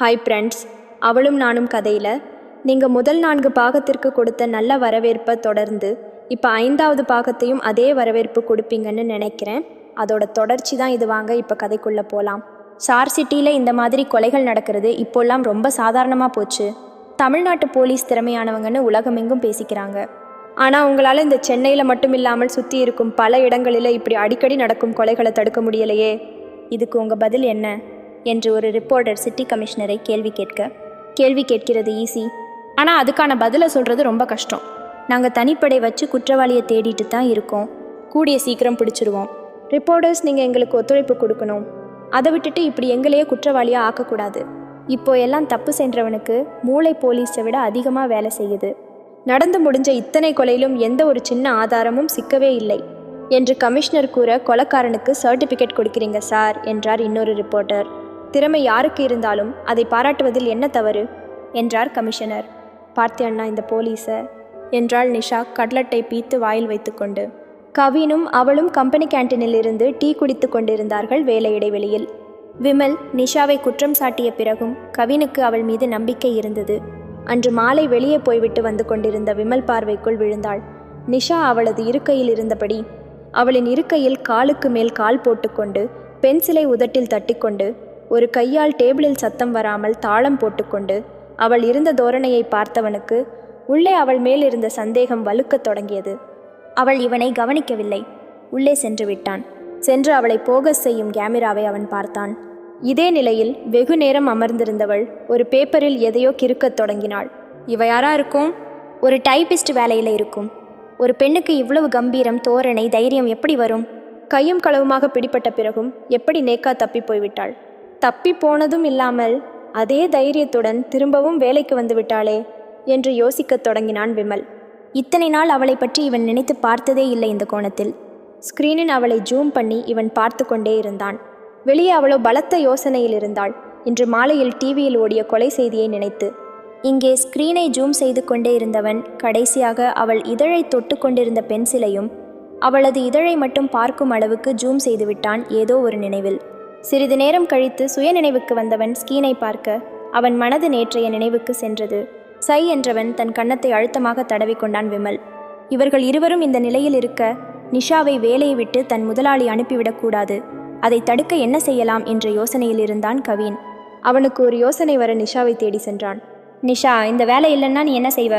Hi friends அவளும் நானும் கதையில் நீங்கள் முதல் நான்கு பாகத்திற்கு கொடுத்த நல்ல வரவேற்பை தொடர்ந்து இப்போ ஐந்தாவது பாகத்தையும் அதே வரவேற்பு கொடுப்பீங்கன்னு நினைக்கிறேன். அதோட தொடர்ச்சி தான் இது வாங்க இப்போ கதைக்குள்ளே போகலாம் சார் சிட்டியில் இந்த மாதிரி கொலைகள் நடக்கிறது இப்போல்லாம் ரொம்ப சாதாரணமாக போச்சு. தமிழ்நாட்டு போலீஸ் திறமையானவங்கன்னு உலகமெங்கும் பேசிக்கிறாங்க. ஆனால் உங்களால் இந்த சென்னையில் மட்டும் இல்லாமல் சுற்றி இருக்கும் பல இடங்களில் இப்படி அடிக்கடி நடக்கும் கொலைகளை தடுக்க முடியலையே. இதுக்கு உங்கள் பதில் என்ன? என்று ஒரு ரிப்போர்ட்டர் சிட்டி கமிஷனரை கேள்வி கேட்க கேள்வி கேட்கிறது ஈஸி ஆனால் அதுக்கான பதிலை சொல்கிறது ரொம்ப கஷ்டம். நாங்கள் தனிப்படை வச்சு குற்றவாளியை தேடிட்டு தான் இருக்கோம். கூடிய சீக்கிரம் பிடிச்சிருவோம். ரிப்போர்ட்டர்ஸ் நீங்கள் எங்களுக்கு ஒத்துழைப்பு கொடுக்கணும். அதை விட்டுட்டு இப்படி எங்களையே குற்றவாளியாக ஆக்கக்கூடாது. இப்போ எல்லாம் தப்பு சென்றவனுக்கு மூளை போலீஸை விட அதிகமாக வேலை செய்யுது. நடந்து முடிஞ்ச இத்தனை கொலையிலும் எந்த ஒரு சின்ன ஆதாரமும் சிக்கவே இல்லை. என்று கமிஷனர் கூற கொலக்காரனுக்கு சர்டிபிகேட் கொடுக்கிறீங்க சார் என்றார் இன்னொரு ரிப்போர்ட்டர் திறமை யாருக்கு இருந்தாலும் அதை பாராட்டுவதில் என்ன தவறு? என்றார் கமிஷனர். பார்த்தே அண்ணா இந்த போலீஸை. என்றாள் நிஷா கட்லட்டை பீத்து வாயில் வைத்துக்கொண்டு. கவினும் அவளும் கம்பெனி கேண்டீனில் இருந்து டீ குடித்து கொண்டிருந்தார்கள் வேலை இடைவெளியில். விமல் நிஷாவை குற்றம் சாட்டிய பிறகும் கவினுக்கு அவள் மீது நம்பிக்கை இருந்தது. அன்று மாலை வெளியே போய்விட்டு வந்து கொண்டிருந்த விமல் பார்வைக்குள் விழுந்தாள். நிஷா அவளது இருக்கையில் இருந்தபடி அவளின் இருக்கையில் காலுக்கு மேல் கால் போட்டுக்கொண்டு பென்சிலை உதட்டில் தட்டிக்கொண்டு ஒரு கையால் டேபிளில் சத்தம் வராமல் தாளம் போட்டுக்கொண்டு அவள் இருந்த தோரணையை பார்த்தவனுக்கு உள்ளே அவள் மேல் இருந்த சந்தேகம் வலுக்கத் தொடங்கியது. அவள் இவனை கவனிக்கவில்லை. உள்ளே சென்று விட்டான். சென்று அவளை போகஸ் செய்யும் கேமராவை அவன் பார்த்தான். இதே நிலையில் வெகு நேரம் அமர்ந்திருந்தவள் ஒரு பேப்பரில் எதையோ கிறுக்கத் தொடங்கினாள். இவ யாரா இருக்கும்? ஒரு டைபிஸ்ட் வேலையில் இருக்கும். ஒரு பெண்ணுக்கு இவ்வளவு கம்பீரம் தோரணை தைரியம் எப்படி வரும்? கையும் களவுமாக பிடிபட்ட பிறகும் எப்படி நேக்கா தப்பி போய்விட்டாள்? தப்பி போனதும் இல்லாமல் அதே தைரியத்துடன் திரும்பவும் வேலைக்கு வந்துவிட்டாளே என்று யோசிக்கத் தொடங்கினான் விமல். இத்தனை நாள் அவளை பற்றி இவன் நினைத்து பார்த்ததே இல்லை இந்த கோணத்தில். ஸ்கிரீனில் அவளை ஜூம் பண்ணி இவன் பார்த்து கொண்டே இருந்தான். வெளியே அவளோ பலத்த யோசனையில் இருந்தாள் இன்று மாலையில் டிவியில் ஓடிய கொலை செய்தியை நினைத்து. இங்கே ஸ்கிரீனை ஜூம் செய்து கொண்டே இருந்தவன் கடைசியாக அவள் இதழை தொட்டு கொண்டிருந்த பென்சிலையும் அவளது இதழை மட்டும் பார்க்கும் அளவுக்கு ஜூம் செய்துவிட்டான் ஏதோ ஒரு நினைவில். சிறிது நேரம் கழித்து சுய நினைவுக்கு வந்தவன் ஸ்கீனை பார்க்க அவன் மனது நேற்றைய நினைவுக்கு சென்றது. சை என்றவன் தன் கன்னத்தை அழுத்தமாக தடவிக்கொண்டான் விமல். இவர்கள் இருவரும் இந்த நிலையில் இருக்க நிஷாவை வேலையை விட்டு தன் முதலாளி அனுப்பிவிடக்கூடாது அதை தடுக்க என்ன செய்யலாம் என்ற யோசனையில் இருந்தான் கவின். அவனுக்கு ஒரு யோசனை வர நிஷாவை தேடி சென்றான். நிஷா இந்த வேலை இல்லைன்னா நீ என்ன செய்வ?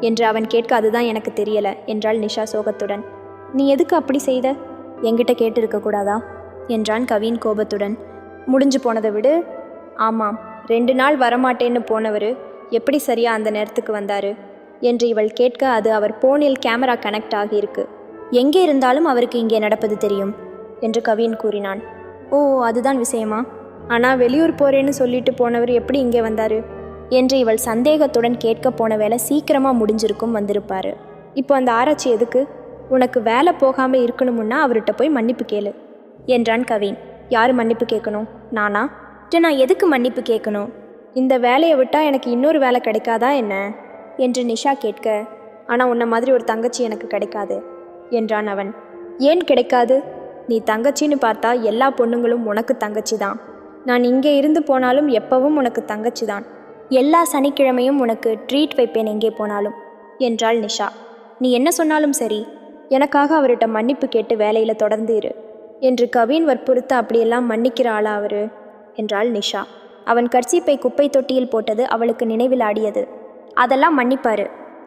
என்று அவன் கேட்க அதுதான் எனக்கு தெரியல என்றாள் நிஷா சோகத்துடன். நீ எதுக்கு அப்படி செய்த? என்கிட்ட கேட்டிருக்க கூடாதா? என்றான் கவின் கோபத்துடன். முடிஞ்சு போனதை விடு. ஆமாம் ரெண்டு நாள் வரமாட்டேன்னு போனவர் எப்படி சரியா அந்த நேரத்துக்கு வந்தாரு? என்று இவள் கேட்க அது அவர் போனில் கேமரா கனெக்ட் ஆகியிருக்கு. எங்கே இருந்தாலும் அவருக்கு இங்கே நடப்பது தெரியும் என்று கவின் கூறினான். ஓ அதுதான் விஷயமா? ஆனால் வெளியூர் போறேன்னு சொல்லிட்டு போனவர் எப்படி இங்கே வந்தாரு? என்று இவள் சந்தேகத்துடன் கேட்க போன வேலை சீக்கிரமாக முடிஞ்சிருக்கும் வந்திருப்பாரு. இப்போ அந்த ஆராய்ச்சி எதுக்கு? உனக்கு வேலை போகாமல் இருக்கணுமுன்னா அவர்கிட்ட போய் மன்னிப்பு கேளு. என்றான் கவின். யார் மன்னிப்பு கேட்கணும் நானா? நான் எதுக்கு மன்னிப்பு கேட்கணும் இந்த வேலையை விட்டால் எனக்கு இன்னொரு வேலை கிடைக்காதா என்ன? என்று நிஷா கேட்க ஆனால் உன்னை மாதிரி ஒரு தங்கச்சி எனக்கு கிடைக்காது என்றான் அவன். ஏன் கிடைக்காது? நீ தங்கச்சின்னு பார்த்தா எல்லா பொண்ணுங்களும் உனக்கு தங்கச்சி தான். நான் இங்கே இருந்து போனாலும் எப்பவும் உனக்கு தங்கச்சி தான். எல்லா சனிக்கிழமையும் உனக்கு ட்ரீட் வைப்பேன் எங்கே போனாலும் என்றாள் நிஷா. நீ என்ன சொன்னாலும் சரி. எனக்காக அவர்கிட்ட மன்னிப்பு கேட்டு வேலையில் தொடர்ந்து இரு. என்று கவின் வற்புறுத்த அப்படியெல்லாம் மன்னிக்கிற ஆளா அவரு? என்றாள் நிஷா. அவன் கர்ச்சிப்பை குப்பை தொட்டியில் போட்டது அவளுக்கு நினைவில் ஆடியது. அதெல்லாம் மன்னிப்பாரு.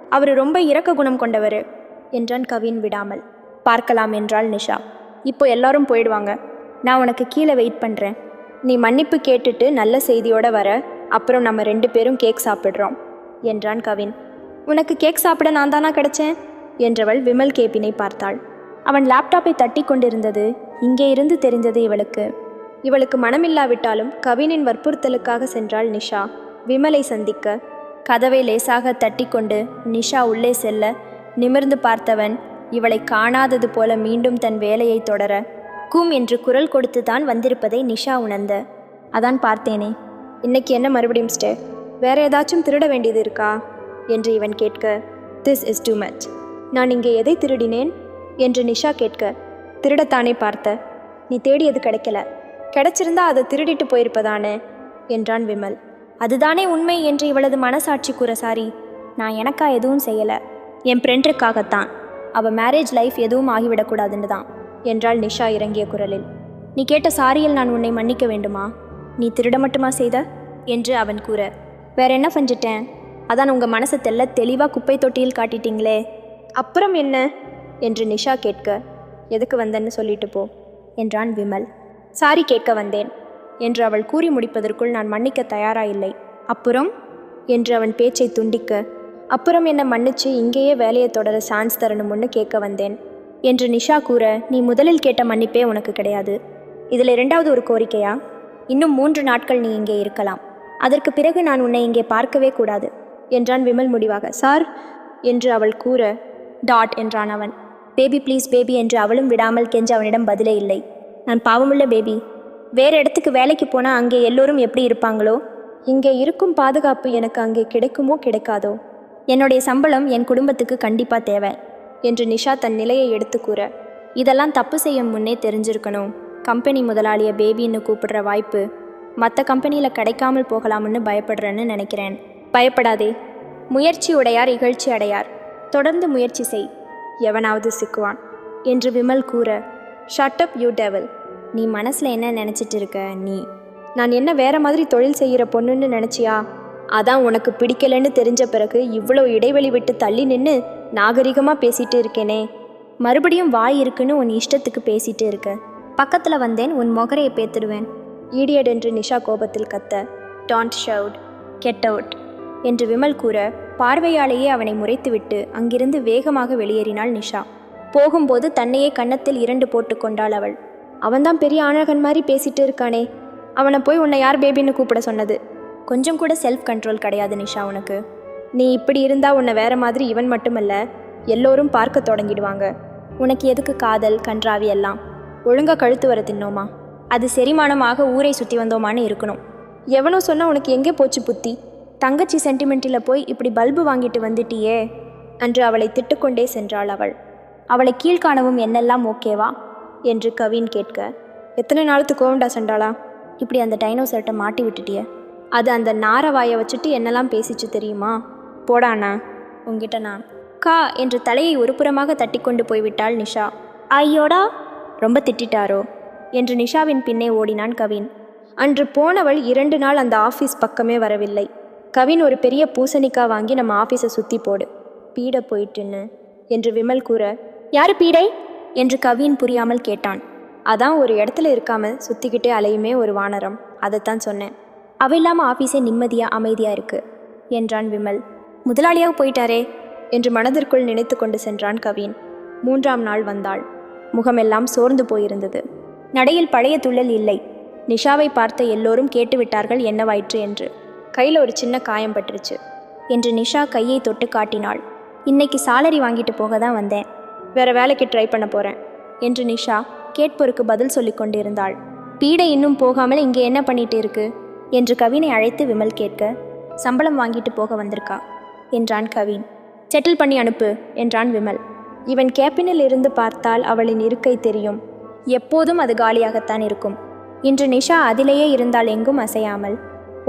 அவர் ரொம்ப இரக்க குணம் கொண்டவர் என்றான் கவின் விடாமல். பார்க்கலாம் என்றாள் நிஷா. இப்போ எல்லாரும் போயிடுவாங்க. நான் உனக்கு கீழே வெயிட் பண்ணுறேன் நீ மன்னிப்பு கேட்டுட்டு நல்ல செய்தியோடு வர. அப்புறம் நம்ம ரெண்டு பேரும் கேக் சாப்பிட்றோம் என்றான் கவின். உனக்கு கேக் சாப்பிட நான் தானா கிடைச்சேன்? என்றவள் விமல் கேப்பினை பார்த்தாள். அவன் லேப்டாப்பை தட்டி கொண்டிருந்தது. இங்கே இருந்து தெரிந்தது இவளுக்கு. இவளுக்கு மனமில்லாவிட்டாலும் கவினின் வற்புறுத்தலுக்காக சென்றாள் நிஷா. விமலை சந்திக்க. கதவை லேசாக தட்டிக்கொண்டு நிஷா உள்ளே செல்ல. நிமிர்ந்து பார்த்தவன் இவளை காணாதது போல மீண்டும் தன் வேலையை தொடர. கூம் என்று குரல் கொடுத்து தான் வந்திருப்பதை நிஷா உணர்ந்த. அதான் பார்த்தேனே. இன்னைக்கு என்ன மறுபடியும் ஸ்டே வேற ஏதாச்சும் திருட வேண்டியது இருக்கா? என்று இவன் கேட்க. திஸ் இஸ் டூ மச் நான் இங்கே எதை திருடினேன்? என்று நிஷா கேட்க திருடத்தானே பார்த்த? நீ தேடியது கிடைக்கல. கிடைச்சிருந்தா அதை திருடிட்டு போயிருப்பதானே? என்றான் விமல். அதுதானே உண்மை என்று இவளது மனசாட்சி கூற சாரி. நான் எனக்கா எதுவும் செய்யலை. என் ஃப்ரெண்டுக்காகத்தான். அவள் மேரேஜ் லைஃப் எதுவும் ஆகிவிடக்கூடாதுன்னு தான் என்றாள் நிஷா இறங்கிய குரலில். நீ கேட்ட சாரியில் நான் உன்னை மன்னிக்க வேண்டுமா? நீ திருட மட்டுமா செய்த? என்று அவன் கூற வேற என்ன செஞ்சிட்டேன் அதான் உங்கள் மனசை தெல்ல தெளிவாக குப்பை தொட்டியில் காட்டிட்டீங்களே. அப்புறம் என்ன? என்று நிஷா கேட்க எதுக்கு வந்தேன்னு சொல்லிட்டு போ என்றான் விமல். சாரி கேட்க வந்தேன் என்று அவள் கூறி முடிப்பதற்குள் நான் மன்னிக்க தயாராயில்லை. அப்புறம்? என்று அவன் பேச்சை துண்டிக்க அப்புறம் என்னை மன்னிச்சு இங்கேயே வேலையை தொடர சான்ஸ் தரணும்னு கேட்க வந்தேன் என்று நிஷா கூற நீ முதலில் கேட்ட மன்னிப்பே உனக்கு கிடையாது. இதில் இரண்டாவது ஒரு கோரிக்கையா? இன்னும் மூன்று நாட்கள் நீ இங்கே இருக்கலாம். அதற்கு பிறகு நான் உன்னை இங்கே பார்க்கவே கூடாது என்றான் விமல் முடிவாக. சார் என்று அவள் கூற டாட் என்றான் அவன். பேபி ப்ளீஸ் பேபி என்று அவளும் விடாமல் கெஞ்ச அவனிடம் பதிலே இல்லை. நான் பாவமுள்ள பேபி. வேறு இடத்துக்கு வேலைக்கு போனால் அங்கே எல்லோரும் எப்படி இருப்பாங்களோ? இங்கே இருக்கும் பாதுகாப்பு எனக்கு அங்கே கிடைக்குமோ கிடைக்காதோ? என்னுடைய சம்பளம் என் குடும்பத்துக்கு கண்டிப்பாக தேவை என்று நிஷா தன் நிலையை எடுத்து கூற. இதெல்லாம் தப்பு செய்யும் முன்னே தெரிஞ்சிருக்கணும். கம்பெனி முதலாளியை பேபின்னு கூப்பிடுற வாய்ப்பு மற்ற கம்பெனியில் கிடைக்காமல் போகலாம்னு பயப்படுறேன்னு நினைக்கிறேன். பயப்படாதே. முயற்சி உடையார் இகழ்ச்சி அடையார். தொடர்ந்து முயற்சி செய். எவனாவது சிக்குவான் என்று விமல் கூற ஷட் அப் யூ டெவல் நீ மனசில் என்ன நினச்சிட்டு இருக்க நீ? நான் என்ன வேற மாதிரி தொழில் செய்கிற பொண்ணுன்னு நினச்சியா? அதான் உனக்கு பிடிக்கலன்னு தெரிஞ்ச பிறகு இவ்வளோ இடைவெளி விட்டு தள்ளி நின்று நாகரிகமாக பேசிட்டு இருக்கேனே. மறுபடியும் வாய் இருக்குன்னு உன் இஷ்டத்துக்கு பேசிட்டு இருக்க. பக்கத்தில் வந்தேன் உன் மொகரையை பேத்துடுவேன். ஈடியட் என்று நிஷா கோபத்தில் கத்த. டான்ட் ஷவுட் கெட் அவுட் என்று விமல் கூற பார்வையாலேயே அவனை முறைத்துவிட்டு அங்கிருந்து வேகமாக வெளியேறினாள் நிஷா. போகும்போது தன்னையே கன்னத்தில் இரண்டு போட்டு கொண்டாள் அவள். அவன்தான் பெரிய ஆணகன் மாதிரி பேசிட்டு இருக்கானே. அவனை போய் உன்னை யார் பேபின்னு கூப்பிட சொன்னது? கொஞ்சம் கூட செல்ஃப் கண்ட்ரோல் கிடையாது நிஷா உனக்கு. நீ இப்படி இருந்தா உன்னை வேற மாதிரி இவன் மட்டுமல்ல எல்லோரும் பார்க்க தொடங்கிடுவாங்க. உனக்கு எதுக்கு காதல் கன்றாவி எல்லாம்? ஒழுங்காக கழுத்து வர தின்னோமா? அது செரிமானமாக ஊரை சுற்றி வந்தோமான்னு இருக்கணும். எவனோ சொன்னால் உனக்கு எங்கே போச்சு புத்தி? தங்கச்சி சென்டிமெண்ட்டில் போய் இப்படி பல்பு வாங்கிட்டு வந்துட்டியே அன்று அவளை திட்டுக்கொண்டே சென்றாள் அவள். அவளை கீழ்காணவும் என்னெல்லாம் ஓகேவா? என்று கவின் கேட்க எத்தனை நாளுக்கு கோவண்டா சென்றாளா? இப்படி அந்த டைனோசர்ட்டை மாட்டி விட்டுட்டிய. அது அந்த நார வாயை வச்சுட்டு என்னெல்லாம் பேசிச்சு தெரியுமா? போடாண்ணா உங்ககிட்ட நான். கா என்று தலையை ஒருபுறமாக தட்டி கொண்டு போய்விட்டாள் நிஷா. ஐயோடா ரொம்ப திட்டிட்டாரோ? என்று நிஷாவின் பின்னே ஓடினான் கவின். அன்று போனவள் இரண்டு நாள் அந்த ஆஃபீஸ் பக்கமே வரவில்லை. கவின் ஒரு பெரிய பூசணிக்காய் வாங்கி நம்ம ஆஃபீஸை சுற்றி போடு. பீட போயிட்டுன்னு என்று விமல் கூற யாரு பீடை? என்று கவின் புரியாமல் கேட்டான். அதான் ஒரு இடத்துல இருக்காமல் சுற்றிக்கிட்டே அலையுமே ஒரு வானரம் அதைத்தான் சொன்னேன். அவ இல்லாமல் ஆஃபீஸே நிம்மதியாக அமைதியாக இருக்கு என்றான் விமல். முதலாளியாக போயிட்டாரே என்று மனதிற்குள் நினைத்து கொண்டு சென்றான் கவின். மூன்றாம் நாள் வந்தாள். முகமெல்லாம் சோர்ந்து போயிருந்தது. நடையில் பழைய துள்ளல் இல்லை. நிஷாவை பார்த்த எல்லோரும் கேட்டுவிட்டார்கள் என்னவாயிற்று என்று. கையில் ஒரு சின்ன காயம் பட்டுருச்சு என்று நிஷா கையை தொட்டு காட்டினாள். இன்னைக்கு சாலரி வாங்கிட்டு போக தான் வந்தேன். வேற வேலைக்கு ட்ரை பண்ண போகிறேன் என்று நிஷா கேட்போருக்கு பதில் சொல்லி கொண்டிருந்தாள். பீடை இன்னும் போகாமல் இங்கே என்ன பண்ணிட்டு இருக்கு? என்று கவினை அழைத்து விமல் கேட்க சம்பளம் வாங்கிட்டு போக வந்திருக்கா? என்றான் கவின். செட்டில் பண்ணி அனுப்பு என்றான் விமல். இவன் கேப்பினில் இருந்து பார்த்தால் அவளின் இருக்கை தெரியும். எப்போதும் அது காலியாகத்தான் இருக்கும் இன்று நிஷா அதிலேயே இருந்தால் எங்கும் அசையாமல்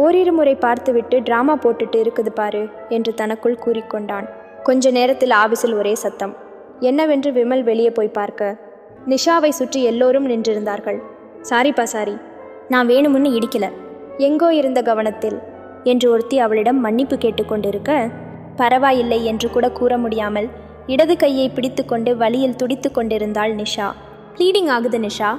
ஓரிரு முறை பார்த்துவிட்டு டிராமா போட்டுட்டு இருக்குது பாரு என்று தனக்குள் கூறிக்கொண்டான். கொஞ்ச நேரத்தில் ஆபீஸில் ஒரே சத்தம். என்னவென்று விமல் வெளியே போய் பார்க்க. நிஷாவை சுற்றி எல்லோரும் நின்றிருந்தார்கள். சாரிப்பா சாரி. நான் வேணுமுன்னு இடிக்கல. எங்கோ இருந்த கவனத்தில். என்று ஒருத்தி அவளிடம் மன்னிப்பு கேட்டுக்கொண்டிருக்க பரவாயில்லை என்று கூட கூற முடியாமல் இடது கையை பிடித்துக்கொண்டு வலியில் துடித்து கொண்டிருந்தாள் நிஷா. ப்ளீடிங் ஆகுது நிஷா.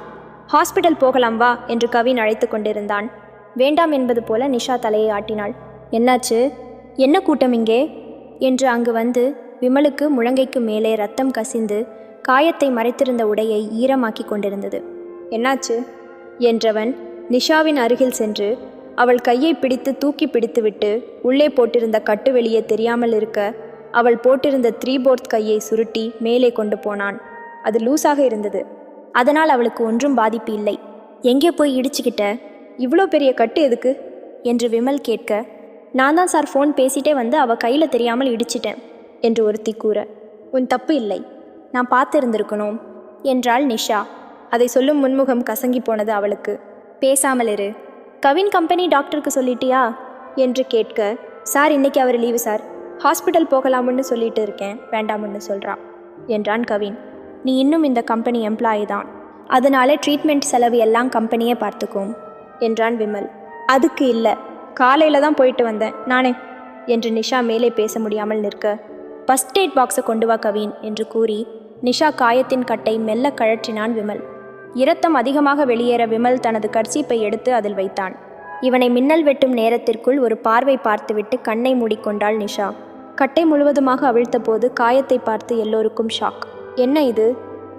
ஹாஸ்பிட்டல் போகலாம் வா என்று கவின் அழைத்து கொண்டிருந்தான். வேண்டாம் என்பது போல நிஷா தலையை ஆட்டினாள். என்னாச்சு? என்ன கூட்டம் இங்கே? என்று அங்கு வந்து விமலுக்கு முழங்கைக்கு மேலே ரத்தம் கசிந்து காயத்தை மறைத்திருந்த உடையை ஈரமாக்கி கொண்டிருந்தது. என்னாச்சு? என்றவன் நிஷாவின் அருகில் சென்று அவள் கையை பிடித்து தூக்கி பிடித்துவிட்டு உள்ளே போட்டிருந்த கட்டு வெளியே தெரியாமல் இருக்க அவள் போட்டிருந்த த்ரீ போர்த் கையை சுருட்டி மேலே கொண்டு போனான். அது லூஸாக இருந்தது. அதனால் அவளுக்கு ஒன்றும் பாதிப்பு இல்லை. எங்கே போய் இடிச்சுக்கிட்ட? இவ்வளோ பெரிய கட்டு எதுக்கு? என்று விமல் கேட்க நான் தான் சார் ஃபோன் பேசிட்டே வந்து அவள் கையில் தெரியாமல் இடிச்சிட்டேன் என்று ஒருத்தி கூற உன் தப்பு இல்லை. நான் பார்த்திருந்திருக்கணும் என்றாள் நிஷா. அதை சொல்லும் முன்முகம் கசங்கி போனது அவளுக்கு. பேசாமல் இரு. கவின் கம்பெனி டாக்டருக்கு சொல்லிட்டியா? என்று கேட்க சார் இன்னைக்கு அவர் லீவு சார். ஹாஸ்பிட்டல் போகலாம்னு சொல்லிட்டு இருக்கேன். வேண்டாம்னு சொல்கிறான் என்றான் கவின். நீ இன்னும் இந்த கம்பெனி எம்ப்ளாயி தான். அதனால ட்ரீட்மெண்ட் செலவு எல்லாம் கம்பெனியே பார்த்துக்கும். என்றான் விமல். அதுக்கு இல்லை. காலையில் தான் போயிட்டு வந்தேன். நானே. என்று நிஷா மேலே பேச முடியாமல் நிற்க. ஃபஸ்ட் எய்ட் பாக்ஸை கொண்டு வா கவின் என்று கூறி நிஷா காயத்தின் கட்டை மெல்ல கழற்றினான் விமல். இரத்தம் அதிகமாக வெளியேற விமல் தனது கட்சிப்பை எடுத்து அதில் வைத்தான். இவனை மின்னல் வெட்டும் நேரத்திற்குள் ஒரு பார்வை பார்த்துவிட்டு கண்ணை மூடிக்கொண்டாள் நிஷா. கட்டை முழுவதுமாக அவிழ்த்த போது காயத்தை பார்த்து எல்லோருக்கும் ஷாக். என்ன இது?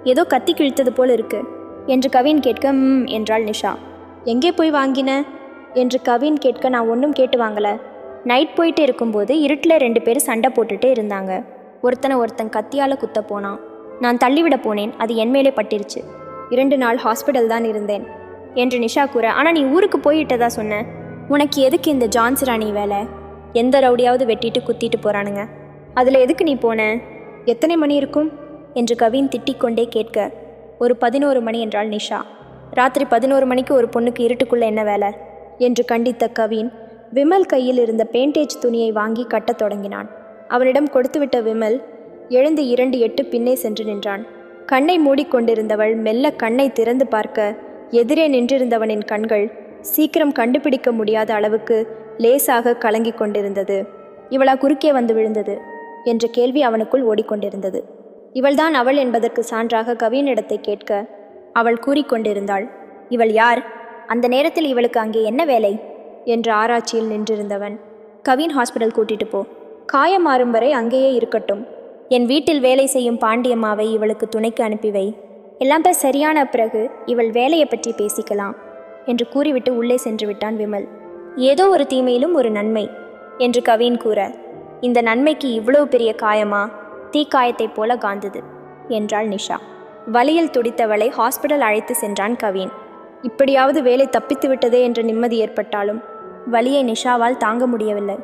ஏதோ கத்தி கிழித்தது போல் இருக்கு என்று கவின் கேட்க ம் என்றாள் நிஷா. எங்கே போய் வாங்கின? என்று கவின் கேட்க நான் ஒன்றும் கேட்டு வாங்கல. நைட் போயிட்டு இருக்கும்போது இருட்டில் ரெண்டு பேர் சண்டை போட்டுட்டு இருந்தாங்க. ஒருத்தனை ஒருத்தன் கத்தியால் குத்த போனான். நான் தள்ளிவிட போனேன். அது என் மேலே பட்டிருச்சு. இரண்டு நாள் ஹாஸ்பிட்டல் தான் இருந்தேன். என்று நிஷா கூற ஆனால் நீ ஊருக்கு போயிட்டதா சொன்ன? உனக்கு எதுக்கு இந்த ஜான்சி ராணி வேலை? எந்த ரவுடியாவது வெட்டிட்டு குத்திட்டு போறானுங்க. அதில் எதுக்கு நீ போன? எத்தனை மணி இருக்கும்? என்று கவின் திட்டிக்கொண்டே கேட்க ஒரு பதினோரு மணி என்றாள் நிஷா. ராத்திரி பதினோரு மணிக்கு ஒரு பொண்ணுக்கு இருட்டுக்குள்ளே என்ன வேலை? என்று கண்டித்த கவின் விமல் கையில் இருந்த பேண்டேஜ் துணியை வாங்கி கட்டத் தொடங்கினான். அவனிடம் கொடுத்துவிட்ட விமல் எழுந்து இரண்டு எட்டு பின்னே சென்று நின்றான். கண்ணை மூடிக்கொண்டிருந்தவள் மெல்ல கண்ணை திறந்து பார்க்க எதிரே நின்றிருந்தவனின் கண்கள் சீக்கிரம் கண்டுபிடிக்க முடியாத அளவுக்கு லேசாக கலங்கிக் கொண்டிருந்தது. இவளா குறுக்கே வந்து விழுந்தது என்ற கேள்வி அவனுக்குள் ஓடிக்கொண்டிருந்தது. இவள்தான் அவள் என்பதற்கு சான்றாக கவியனிடத்தை கேட்க அவள் கூறிக்கொண்டிருந்தாள். இவள் யார்? அந்த நேரத்தில் இவளுக்கு அங்கே என்ன வேலை? என்று ஆராய்ச்சியில் நின்றிருந்தவன். கவின் ஹாஸ்பிட்டல் கூட்டிட்டு போ. காயம் மாறும் வரை அங்கேயே இருக்கட்டும். என் வீட்டில் வேலை செய்யும் பாண்டியம்மாவை இவளுக்கு துணைக்கு அனுப்பி வை. எல்லாம் சரியான பிறகு இவள் வேலையை பற்றி பேசிக்கலாம். என்று கூறிவிட்டு உள்ளே சென்று விட்டான் விமல். ஏதோ ஒரு தீமையிலும் ஒரு நன்மை என்று கவின் கூற. இந்த நன்மைக்கு இவ்வளவு பெரிய காயமா? தீக்காயத்தைப் போல காந்தது என்றாள் நிஷா. வலியில் துடித்தவளை ஹாஸ்பிடல் அழைத்து சென்றான் கவின். இப்படியாவது வேலை தப்பித்து விட்டதே என்ற நிம்மதி ஏற்பட்டாலும் வலியை நிஷாவால் தாங்க முடியவில்லை.